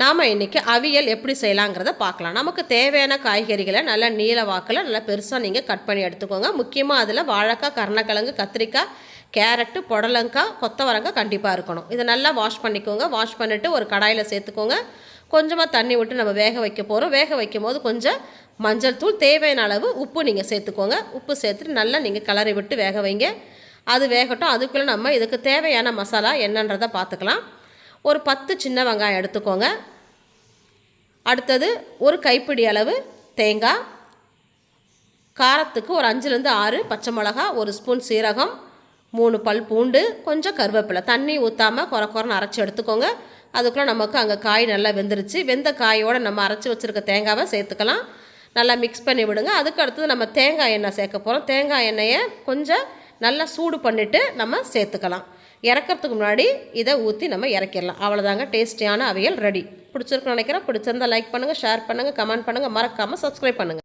நாம் இன்றைக்கி அவியல் எப்படி செய்யலாங்கிறத பார்க்கலாம். நமக்கு தேவையான காய்கறிகளை நல்லா நீல வாக்கில் நல்லா பெருசாக நீங்கள் கட் பண்ணி எடுத்துக்கோங்க. முக்கியமாக அதில் வாழைக்காய் கருணக்கிழங்கு கத்திரிக்காய் கேரட்டு புடலங்காய் கொத்தவரங்காய் கண்டிப்பாக இருக்கணும். இதை நல்லா வாஷ் பண்ணிக்கோங்க. வாஷ் பண்ணிவிட்டு ஒரு கடாயில் சேர்த்துக்கோங்க. கொஞ்சமாக தண்ணி விட்டு நம்ம வேக வைக்க போகிறோம் வேக வைக்கும் போது கொஞ்சம் மஞ்சள் தூள் தேவையான அளவு உப்பு நீங்கள் சேர்த்துக்கோங்க. உப்பு சேர்த்துட்டு நல்லா நீங்கள் கலரை விட்டு வேக வைங்க. அது வேகட்டும். அதுக்குள்ளே நம்ம இதுக்கு தேவையான மசாலா என்னன்றதை பார்த்துக்கலாம். ஒரு பத்து சின்ன வெங்காயம் எடுத்துக்கோங்க. அடுத்தது ஒரு கைப்பிடி அளவு தேங்காய். காரத்துக்கு ஒரு அஞ்சுலேருந்து ஆறு பச்சை மிளகா ஒரு ஸ்பூன் சீரகம் மூணு பல் பூண்டு கொஞ்சம் கருவேப்பிலை. தண்ணி ஊற்றாமல் குறை குறைன்னு அரைச்சி எடுத்துக்கோங்க. அதுக்குள்ளே நமக்கு அங்கே காய் நல்லா வெந்துருச்சு. வெந்த காயோடு நம்ம அரைச்சி வச்சுருக்க தேங்காவை சேர்த்துக்கலாம். நல்லா மிக்ஸ் பண்ணி விடுங்க. அதுக்கு அடுத்தது நம்ம தேங்காய் எண்ணெய் சேர்க்க போகிறோம் தேங்காய் எண்ணெயை கொஞ்சம் நல்லா சூடு பண்ணிவிட்டு நம்ம சேர்த்துக்கலாம். இறக்கிறதுக்கு முன்னாடி இதை ஊற்றி நம்ம இறக்கிடலாம். அவ்வளோதாங்க டேஸ்டியான அவையல் ரெடி. பிடிச்சிருக்குன்னு நினைக்கிறேன். பிடிச்சிருந்தா லைக் பண்ணுங்கள் ஷேர் பண்ணுங்கள் கமெண்ட் பண்ணுங்கள் மறக்காமல் சப்ஸ்கிரைப் பண்ணுங்கள்